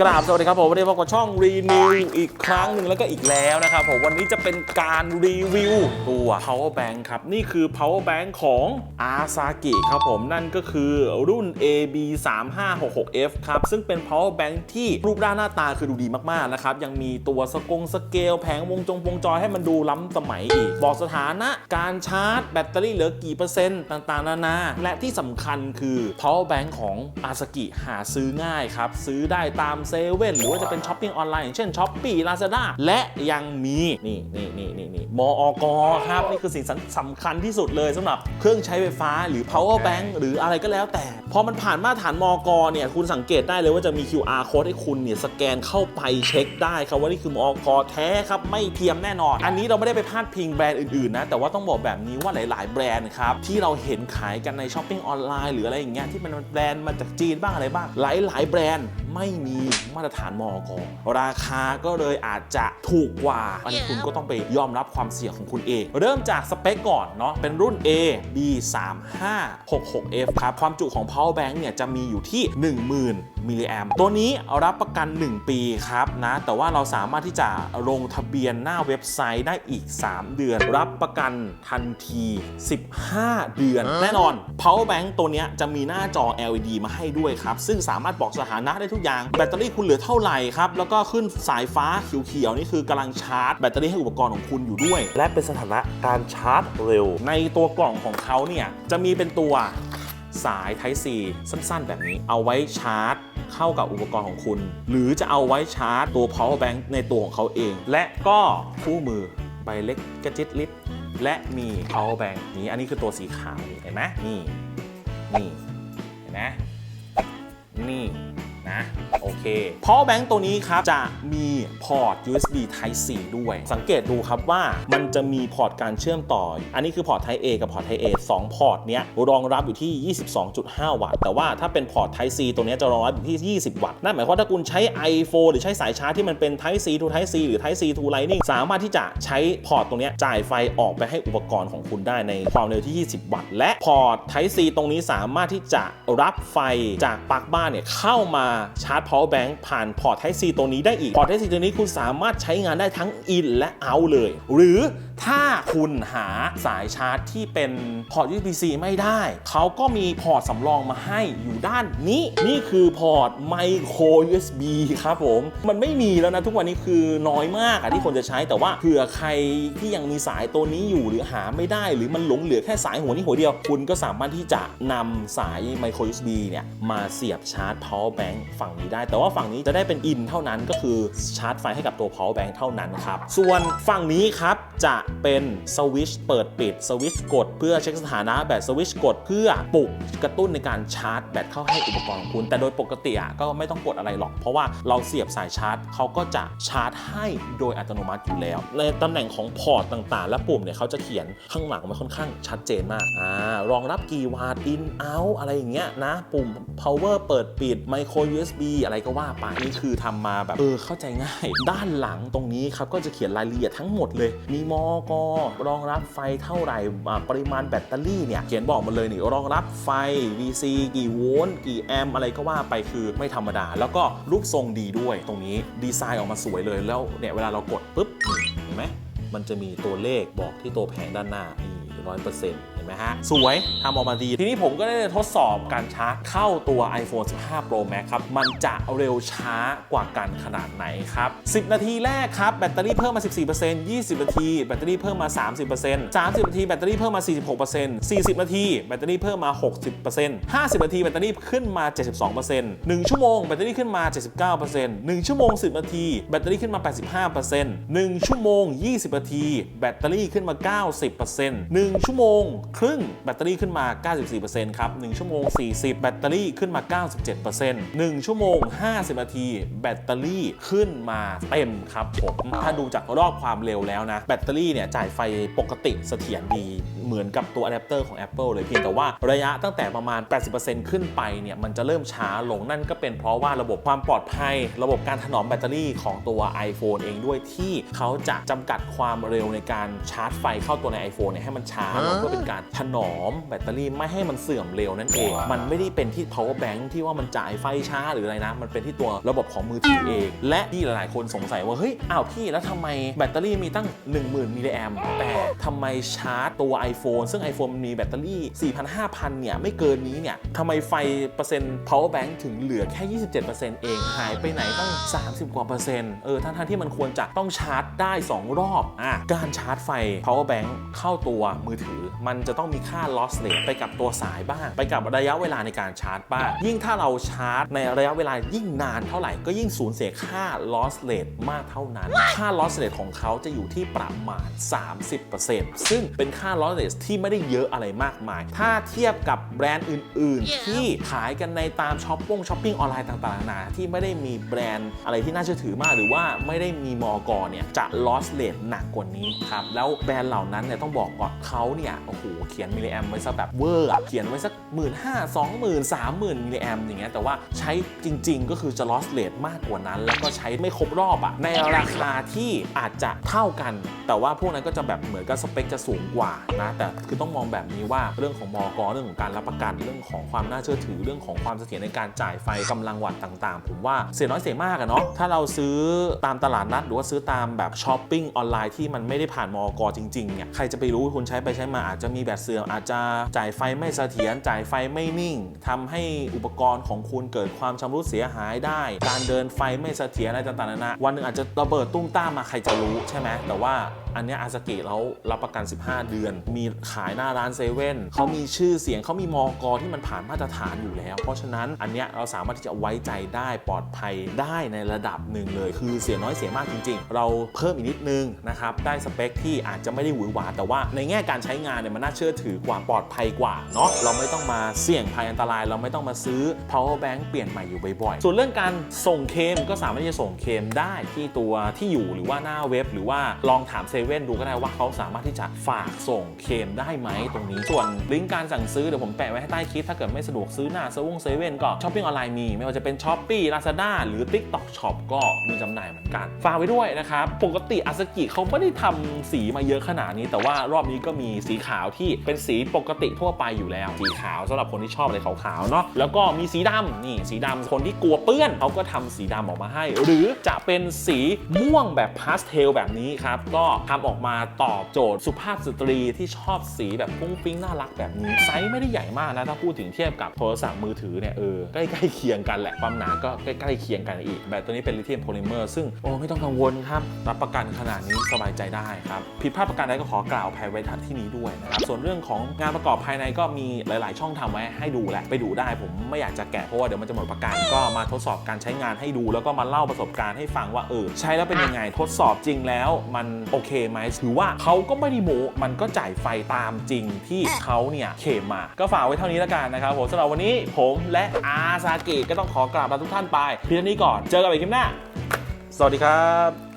กราบสวัสดีครับผมวันนี้พบกับช่องรีนิวอีกครั้งหนึ่งแล้วก็อีกแล้วนะครับผมวันนี้จะเป็นการรีวิวตัว power bank ครับนี่คือ power bank ของ Asaki ครับผมนั่นก็คือรุ่น AB 3 5 6 6 F ครับซึ่งเป็น power bank ที่รูปร่างหน้าตาคือดูดีมากๆนะครับยังมีตัวสกงสเกลแผงวงจงวงจรให้มันดูล้ำสมัยอีก บอกสถานะการชาร์จแบตเตอรี่เหลือกี่เปอร์เซ็นต์ต่างๆนานาและที่สำคัญคือ power bank ของ Asaki หาซื้อง่ายครับซื้อได้ตามเซเว่นหรือว่าจะเป็นช้อปปิ้งออนไลน์อย่างเช่นช้อปปี้ลาซาด้าและยังมีนี่นี่นี่นี่นี่มอกครับนี่คือสิ่งสำคัญที่สุดเลยสำหรับเครื่องใช้ไฟฟ้าหรือ power bank หรืออะไรก็แล้วแต่ พอมันผ่านมาตรฐานมอกเนี่ยคุณสังเกตได้เลยว่าจะมี QR code ให้คุณเนี่ยสแกนเข้าไปเช็คได้ครับว่านี่คือมอกแท้ครับไม่เทียมแน่นอน อันนี้เราไม่ได้ไปพาดพิงแบรนด์อื่นๆนะแต่ว่าต้องบอกแบบนี้ว่าหลาย ๆ แบรนด์ครับที่เราเห็นขายกันในช้อปปิ้งออนไลน์หรืออะไรอย่างเงี้ยที่มันแบรนด์มาจากจีนบ้างอะไรบ้าง หลาย ๆ แบรนด์ไม่มีมาตรฐานมอกราคาก็เลยอาจจะถูกกว่า อันนี้คุณก็ต้องไปยอมรับความเสี่ยงของคุณเอง เริ่มจากสเปคก่อนเนาะเป็นรุ่น A B 3 5 6 6 F ครับ ความจุของ power bank เนี่ยจะมีอยู่ที่ 10,000มิลลิแอมตัวนี้รับประกัน 1 ปีครับนะ แต่ว่าเราสามารถที่จะลงทะเบียนหน้าเว็บไซต์ได้อีก 3 เดือน รับประกันทันที 15 เดือน แน่นอน power bank ตัวเนี้ยจะมีหน้าจอ LED มาให้ด้วยครับ ซึ่งสามารถบอกสถานะได้ทุกอย่างแบตเตอรี่คุณเหลือเท่าไหร่ครับ แล้วก็ขึ้นสายฟ้าเขียวๆนี่คือกำลังชาร์จแบตเตอรี่ให้อุปกรณ์ของคุณอยู่ด้วย และเป็นสถานะการชาร์จเร็ว ในตัวกล่องของเขาเนี่ยจะมีเป็นตัวสาย Type C สั้นๆ แบบนี้ เอาไว้ชาร์จเข้ากับอุปกรณ์ของคุณ หรือจะเอาไว้ชาร์จตัว power bank ในตัวของเขาเอง และก็คู่มือใบเล็กกระจิตลิดและมี power bank นี้อันนี้คือตัวสีขาวเห็นไหมนี่ นี่ เห็นไหมนี่ นะ โอเค power bank ตัวนี้ครับ จะมีพอร์ต USB Type C ด้วย สังเกตดูครับว่ามันจะมีพอร์ตการเชื่อมต่อ อันนี้คือพอร์ต Type A กับพอร์ต Type A 2 พอร์ตเนี้ยรองรับอยู่ที่ 22.5 วัตต์ แต่ว่าถ้าเป็นพอร์ต Type C ตัวเนี้ยจะรองรับอยู่ที่ 20 วัตต์ นั่นหมายความว่าถ้าคุณใช้ iPhone หรือใช้สายชาร์จที่มันเป็น Type C to Type C หรือ Type C to Lightning สามารถที่จะใช้พอร์ตตรงเนี้ยจ่ายไฟออกไปให้อุปกรณ์ของคุณได้ในความเร็วที่ 20 วัตต์ และพอร์ต Type C ตรงนี้สามารถที่จะรับไฟจากปลั๊กบ้านเนี่ยเข้ามาชาร์จ power bank ผ่านพอร์ต Type C ตัวนี้ได้อีก พอร์ต Type C ตัวนี้คุณสามารถใช้งานได้ทั้ง in และ out เลย หรือ ถ้าคุณหาสายชาร์จที่เป็นพอร์ต USB-C ไม่ได้ เขาก็มีพอร์ตสำรองมาให้อยู่ด้านนี้ นี่คือพอร์ต micro USB ครับผม มันไม่มีแล้วนะทุกวันนี้คือน้อยมากอะที่คนจะใช้แต่ว่าเผื่อใครที่ยังมีสายตัวนี้อยู่หรือหาไม่ได้ หรือมันหลงเหลือแค่สายหัวนี้หัวเดียว คุณก็สามารถที่จะนำสาย micro USB เนี่ยมาเสียบชาร์จ power bank ฝั่งนี้ได้ แต่ว่าฝั่งนี้จะได้เป็น in เท่านั้นก็คือชาร์จไฟให้กับตัว power bank เท่านั้นครับส่วนฝั่งนี้ครับจะเป็นสวิชเปิดปิดสวิชกด เพื่อเช็คสถานะแบตสวิชกด เพื่อปลุกกระตุ้นในการชาร์จแบตเข้าให้อุปกรณ์ของคุณ แต่โดยปกติอะก็ไม่ต้องกดอะไรหรอก เพราะว่าเราเสียบสายชาร์จเขาก็จะชาร์จให้โดยอัตโนมัติอยู่แล้ว ในตำแหน่งของพอร์ตต่างๆ และปุ่มเนี่ยเขาจะเขียนข้างหลังไว้ค่อนข้างชัดเจนมากอ่ารองรับกี่วัตต์ in out อะไรอย่างเงี้ยนะ ปุ่ม power เปิดปิด micro USB อะไรก็ว่าไปนี่คือทำมาแบบเออเข้าใจง่าย ด้านหลังตรงนี้ครับก็จะเขียนรายละเอียดทั้งหมดเลย มีมอกรองรับไฟเท่าไหร่ปริมาณแบตเตอรี่เนี่ยเขียนบอกมาเลยนี่รองรับไฟ VC กี่โวลต์กี่แอมอะไรก็ว่าไปคือไม่ธรรมดา แล้วก็รูปทรงดีด้วยตรงนี้ดีไซน์ออกมาสวยเลยแล้วเนี่ยเวลาเรากดปุ๊บเห็นไหมมันจะมีตัวเลขบอกที่ตัวแผงด้านหน้านี่ร้อยเปอร์เซ็นต์ห็นไหมฮะ สวยทำออกมาดี ทีนี้ผมก็ได้ทดสอบการชาร์จเข้าตัว iPhone 15 Pro Max ครับ มันจะเร็วช้ากว่ากันขนาดไหนครับ 10 นาทีแรกครับ แบตเตอรี่เพิ่มมา 14% 20 นาที แบตเตอรี่เพิ่มมา 30% 30 นาที แบตเตอรี่เพิ่มมา 46% 40 นาที แบตเตอรี่เพิ่มมา 60% 50 นาที แบตเตอรี่ขึ้นมา 72% 1 ชั่วโมง แบตเตอรี่ขึ้นมา 79% 1 ชั่วโมง 10 นาที แบตเตอรี่ขึ้นมา 85% 1 ชั่วโมง 20 นาที แบตเตอรี่ขึ้นมา 90% 1 ชั่วโมงครึ่งแบตเตอรี่ขึ้นมา 94%ครับ 1 ชั่วโมง 40 แบตเตอรี่ขึ้นมา 97% 1 ชั่วโมง 50 นาที แบตเตอรี่ขึ้นมาเต็มครับผม ถ้าดูจากรอบความเร็วแล้วนะ แบตเตอรี่เนี่ยจ่ายไฟปกติเสถียรดี เหมือนกับตัวอะแดปเตอร์ของ Apple เลยเพียงแต่ว่าระยะตั้งแต่ประมาณ 80%ขึ้นไปเนี่ยมันจะเริ่มช้าลงนั่นก็เป็นเพราะว่าระบบความปลอดภัย ระบบการถนอมแบตเตอรี่ของตัว iPhone เองด้วยที่เขาจะจำกัดความเร็วในการชาร์จไฟเข้าตัวใน iPhone เนี่ยให้มันช้าลงเพื่อเป็นการถนอมแบตเตอรี่ไม่ให้มันเสื่อมเร็วนั่นเอง มันไม่ได้เป็นที่ power bank ที่ว่ามันจ่ายไฟช้าหรืออะไรนะ มันเป็นที่ตัวระบบของมือถือเอง และที่หลายๆ คนสงสัยว่า เฮ้ย อ้าวพี่แล้วทำไมแบตเตอรี่มีตั้ง 10,000 มิลลิแอมแต่ทำไมชาร์จตัว iPhone ซึ่ง iPhone มันมีแบตเตอรี่4,000-5,000 เนี่ยไม่เกินนี้เนี่ยทำไมไฟเปอร์เซ็นต์ power bank ถึงเหลือแค่ 27%เองหายไปไหนตั้ง 30 กว่าเปอร์เซ็นต์เออทั้งๆที่มันควรจะต้องชาร์จได้ 2 รอบอะการชาร์จไฟ power bank เข้าตัวมือถือมันจะต้องมีค่า loss rate ไปกับตัวสายบ้าง ไปกับระยะเวลาในการชาร์จบ้าง ยิ่งถ้าเราชาร์จในระยะเวลายิ่งนานเท่าไหร่ ก็ยิ่งสูญเสียค่า loss rate มากเท่านั้น ค่า loss rate ของเขาจะอยู่ที่ประมาณ 30%ซึ่งเป็นค่า loss rate ที่ไม่ได้เยอะอะไรมากมาย ถ้าเทียบกับแบรนด์อื่น ๆ ที่ขายกันในตามช้อปปิ้งช้อปปิ้งออนไลน์ต่างๆนานาที่ไม่ได้มีแบรนด์อะไรที่น่าเชื่อถือมาก หรือว่าไม่ได้มีมอกรเนี่ยจะ loss rate หนักกว่านี้ครับแล้วแบรนด์เหล่านั้นเนี่ยต้องบอกก่อนเขาเนี่ยโอ้โหเขียนมิลลิแอมไว้ซะแบบเวอร์อะเขียนไว้สักหมื่นห้าสองหมื่นสามหมื่นมิลลิแอมอย่างเงี้ยแต่ว่าใช้จริง ๆ ก็คือจะ loss rate มากกว่านั้น แล้วก็ใช้ไม่ครบรอบอะในราคาที่อาจจะเท่ากัน แต่ว่าพวกนั้นก็จะแบบเหมือนกับสเปคจะสูงกว่านะแต่คือต้องมองแบบนี้ว่าเรื่องของมอกเรื่องของการรับประกันเรื่องของความน่าเชื่อถือเรื่องของความเสถียรในการจ่ายไฟกำลังวัตต์ต่าง ๆ ผมว่าเสียน้อยเสียมากอะเนาะถ้าเราซื้อตามตลาดนัดหรือว่าซื้อตามแบบช้อปปิ้งออนไลน์ที่มันไม่ได้ผ่านมอกจริงๆเนี่ยใครจะไปรู้คุณใช้ไปใช้มาอาจจะมีตเสื่อมอาจจะจ่ายไฟไม่เสถียรจ่ายไฟไม่นิ่งทำให้อุปกรณ์ของคุณเกิดความชำรุดเสียหายได้ การเดินไฟไม่เสถียรอะไรต่างๆนานาวันหนึ่งอาจจะระเบิดตุ้มต้ามมาใครจะรู้ใช่ไหมแต่ว่าอันเนี้อาซากิเรารับประกัน 15 เดือน มีขายหน้าร้านเซเว่นเขามีชื่อเสียงเขามีมอกที่มันผ่านมาตรฐานอยู่แล้ว เพราะฉะนั้นอันเนี้ยเราสามารถที่จะไว้ใจได้ปลอดภัยได้ในระดับหนึ่งเลย คือเสียน้อยเสียมากจริง ๆ เราเพิ่มอีกนิดนึงนะครับได้สเปคที่อาจจะไม่ได้หวือหวาแต่ว่าในแง่การใช้งานเนี่ยมันน่าเชื่อถือกว่าปลอดภัยกว่าเนาะเราไม่ต้องมาเสี่ยงภัยอันตราย เราไม่ต้องมาซื้อ power bank เปลี่ยนใหม่อยู่บ่อยๆส่วนเรื่องการส่งเคมก็สามารถที่จะส่งเคมได้ที่ตัวที่อยู่หรือว่าหน้าเว็บ หรือว่าลองถามเซเว่นดูก็ได้ว่าเขาสามารถที่จะฝากส่งเคมได้ไหมตรงนี้ ส่วนลิงก์การสั่งซื้อเดี๋ยวผมแปะไว้ให้ใต้คลิปถ้าเกิดไม่สะดวกซื้อหน้าเซเว่นเซเว่นก็ช้อปปิ้งออนไลน์มี ไม่ว่าจะเป็น s h อ p e e Lazada หรือ TikTok Shop ก็มีจำหน่ายเหมือนกัน ฝากไว้ด้วยนะครับปกติอาซากิเขาไม่ได้ทำสีมาเยอะขนาดนี้ แต่ว่ารอบนี้ก็มีสีขาวที่เป็นสีปกติทั่วไปอยู่แล้ว สีขาวสำหรับคนที่ชอบอะไรขาวๆเนาะแล้วก็มีสีดำนี่สีดำคนที่กลัวเปื้อนเขาก็ทำสีดำออกมาให้ หรือจะเป็นสีม่วงแบบพาสเทลแบบนี้ครับก็ทำออกมาตอบโจทย์สุภาพสตรีที่ชอบสีแบบฟุ้งฟิ้งน่ารักแบบนี้ ไซส์ไม่ได้ใหญ่มากนะ ถ้าพูดถึงเทียบกับโทรศัพท์มือถือเนี่ยเออใกล้ๆเคียงกันแหละ ความหนาก็ใกล้ๆเคียงกันอีก แบตตัวนี้เป็นลิเธียมโพลิเมอร์ซึ่งโอ้ไม่ต้องกังวลครับ รับประกันขนาดนี้สบายใจได้ครับผิดพลาดประการใดก็ขอกล่าวภัยไว้ทัดที่นี้ด้วยนะครับส่วนเรื่องของงานประกอบภายในก็มีหลาย ๆ ช่องทำไว้ให้ดูแหละไปดูได้ ผมไม่อยากจะแกะเพราะว่าเดี๋ยวมันจะหมดประกันก็มาทดสอบการใช้งานให้ดู แล้วก็มาเล่าประสบการณ์ให้ฟังว่าเออใช้แล้วเป็นยังไงทดสอบจริงแล้วมันโอเคไหมถือว่าเขาก็ไม่ได้โมมันก็จ่ายไฟตามจริงที่เขาเนี่ยเคลมมา ก็ฝากไว้เท่านี้แล้วกันนะครับผมสำหรับวันนี้ผมและอาซากิก็ต้องขอกราบลาทุกท่านไปเพียงเท่านี้ก่อนเจอกันใหม่คลิปหน้า สวัสดีครับ